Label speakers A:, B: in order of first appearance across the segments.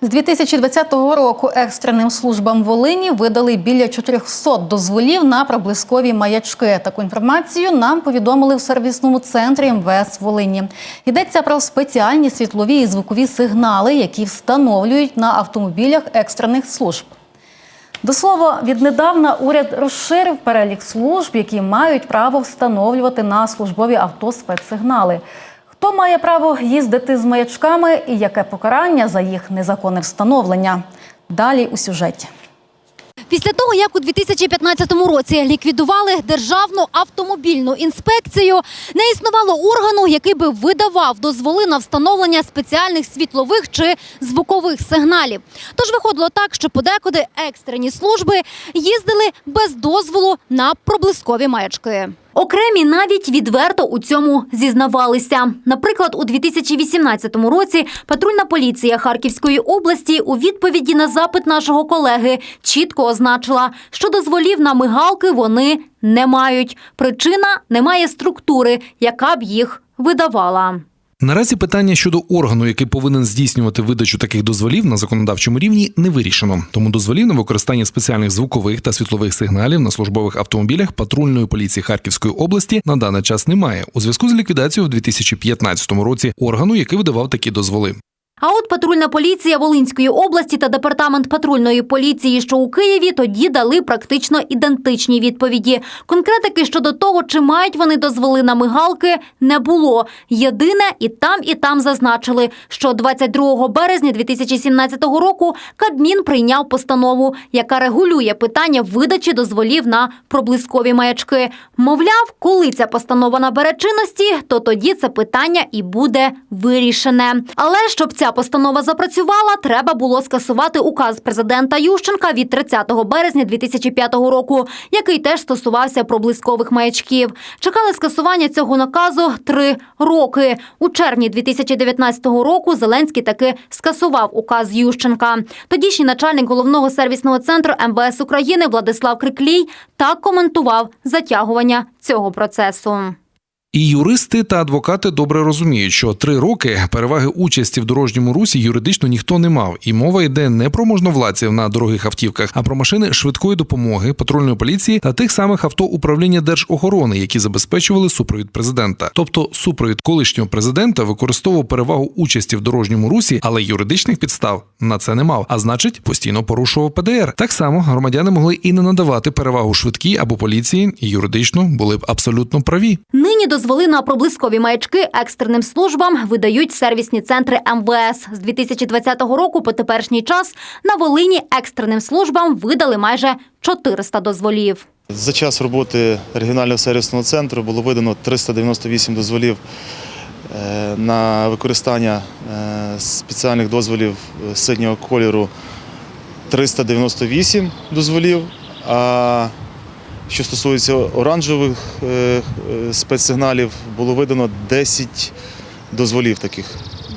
A: З 2020 року екстреним службам Волині видали біля 400 дозволів на проблискові маячки. Таку інформацію нам повідомили в сервісному центрі МВС Волині. Йдеться про спеціальні світлові і звукові сигнали, які встановлюють на автомобілях екстрених служб. До слова, віднедавна уряд розширив перелік служб, які мають право встановлювати на службові авто спецсигнали. Хто має право їздити з маячками і яке покарання за їх незаконне встановлення? Далі у сюжеті.
B: Після того, як у 2015 році ліквідували державну автомобільну інспекцію, не існувало органу, який би видавав дозволи на встановлення спеціальних світлових чи звукових сигналів. Тож виходило так, що подекуди екстрені служби їздили без дозволу на проблискові маячки. Окремі навіть відверто у цьому зізнавалися. Наприклад, у 2018 році патрульна поліція Харківської області у відповіді на запит нашого колеги чітко означила, що дозволів на мигалки вони не мають. Причина немає структури, яка б їх видавала.
C: Наразі питання щодо органу, який повинен здійснювати видачу таких дозволів на законодавчому рівні, не вирішено. Тому дозволів на використання спеціальних звукових та світлових сигналів на службових автомобілях патрульної поліції Харківської області на даний час немає у зв'язку з ліквідацією в 2015 році органу, який видавав такі дозволи.
B: А от патрульна поліція Волинської області та департамент патрульної поліції, що у Києві, тоді дали практично ідентичні відповіді. Конкретики щодо того, чи мають вони дозволи на мигалки, не було. Єдине, і там, і там зазначили, що 22 березня 2017 року Кабмін прийняв постанову, яка регулює питання видачі дозволів на проблискові маячки. Мовляв, коли ця постанова набере чинності, то тоді це питання і буде вирішене. Але щоб ця постанова запрацювала, треба було скасувати указ президента Ющенка від 30 березня 2005 року, який теж стосувався проблискових маячків. Чекали скасування цього наказу три роки. У червні 2019 року Зеленський таки скасував указ Ющенка. Тодішній начальник головного сервісного центру МВС України Владислав Криклій так коментував затягування цього процесу.
C: І юристи та адвокати добре розуміють, що три роки переваги участі в дорожньому русі юридично ніхто не мав, і мова йде не про можновладців на дорогих автівках, а про машини швидкої допомоги, патрульної поліції та тих самих авто управління держохорони, які забезпечували супровід президента. Тобто, супровід колишнього президента використовував перевагу участі в дорожньому русі, але юридичних підстав на це не мав. А значить, постійно порушував ПДР. Так само громадяни могли і не надавати перевагу швидкій або поліції, і юридично були б абсолютно праві.
B: Нині дозволи на проблискові маячки екстреним службам видають сервісні центри МВС. З 2020 року по теперішній час на Волині екстреним службам видали майже 400 дозволів.
D: За час роботи регіонального сервісного центру було видано 398 дозволів е, на використання е, спеціальних дозволів е, синього кольору 398 дозволів. А що стосується оранжевих е, е, спецсигналів, було видано 10 дозволів таких.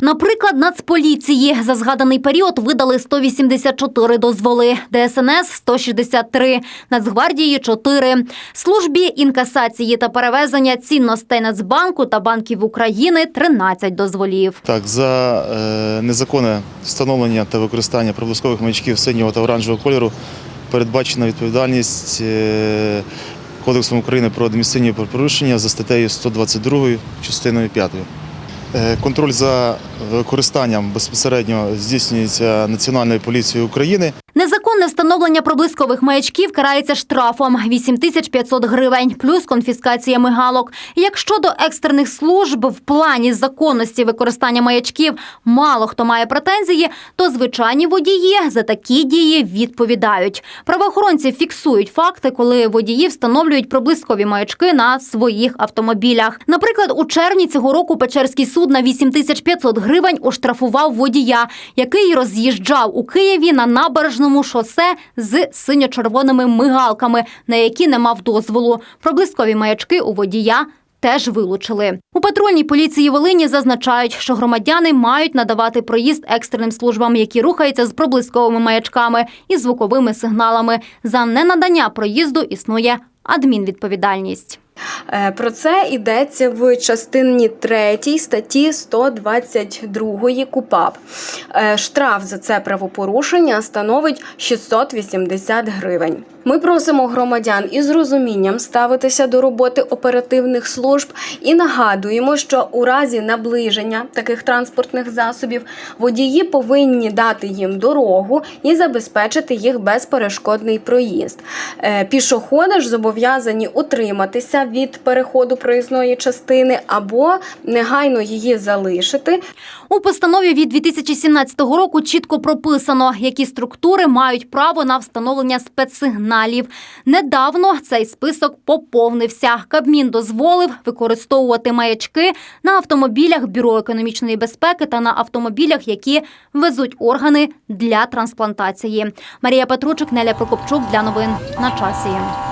B: Наприклад, Нацполіції за згаданий період видали 184 дозволи, ДСНС – 163, Нацгвардії – 4, службі інкасації та перевезення цінностей Нацбанку та банків України – 13 дозволів.
D: Так, за е, незаконне встановлення та використання проблискових маячків синього та оранжевого кольору передбачена відповідальність е, Кодексом України про адміністративні порушення за статтею 122 частиною 5. Е, Контроль за використанням безпосередньо здійснюється Національною поліцією України.
B: Незаконне встановлення проблискових маячків карається штрафом 8500 гривень, плюс конфіскація мигалок. Якщо до екстрених служб в плані законності використання маячків мало хто має претензії, то звичайні водії за такі дії відповідають. Правоохоронці фіксують факти, коли водії встановлюють проблискові маячки на своїх автомобілях. Наприклад, у червні цього року Печерський суд на 8500 гривень оштрафував водія, який роз'їжджав у Києві на набережному шосе з синьо-червоними мигалками, на які не мав дозволу. Проблискові маячки у водія. Теж вилучили у патрульній поліції Волині. Зазначають, що громадяни мають надавати проїзд екстреним службам, які рухаються з проблисковими маячками і звуковими сигналами. За ненадання проїзду існує адмінвідповідальність.
E: Е, Про це йдеться в частині 3 статті 122 КУПАП. Е, Штраф за це правопорушення становить 680 гривень. Ми просимо громадян із розумінням ставитися до роботи оперативних служб і нагадуємо, що у разі наближення таких транспортних засобів водії повинні дати їм дорогу і забезпечити їх безперешкодний проїзд. Е, Пішоходи ж зобов'язані утриматися від переходу проїзної частини або негайно її залишити,
B: У постанові від 2017 року чітко прописано, які структури мають право на встановлення спецсигналів. Недавно цей список поповнився. Кабмін дозволив використовувати маячки на автомобілях Бюро економічної безпеки та на автомобілях, які везуть органи для трансплантації. Марія Петручик, Неля Прокопчук для новин на часі.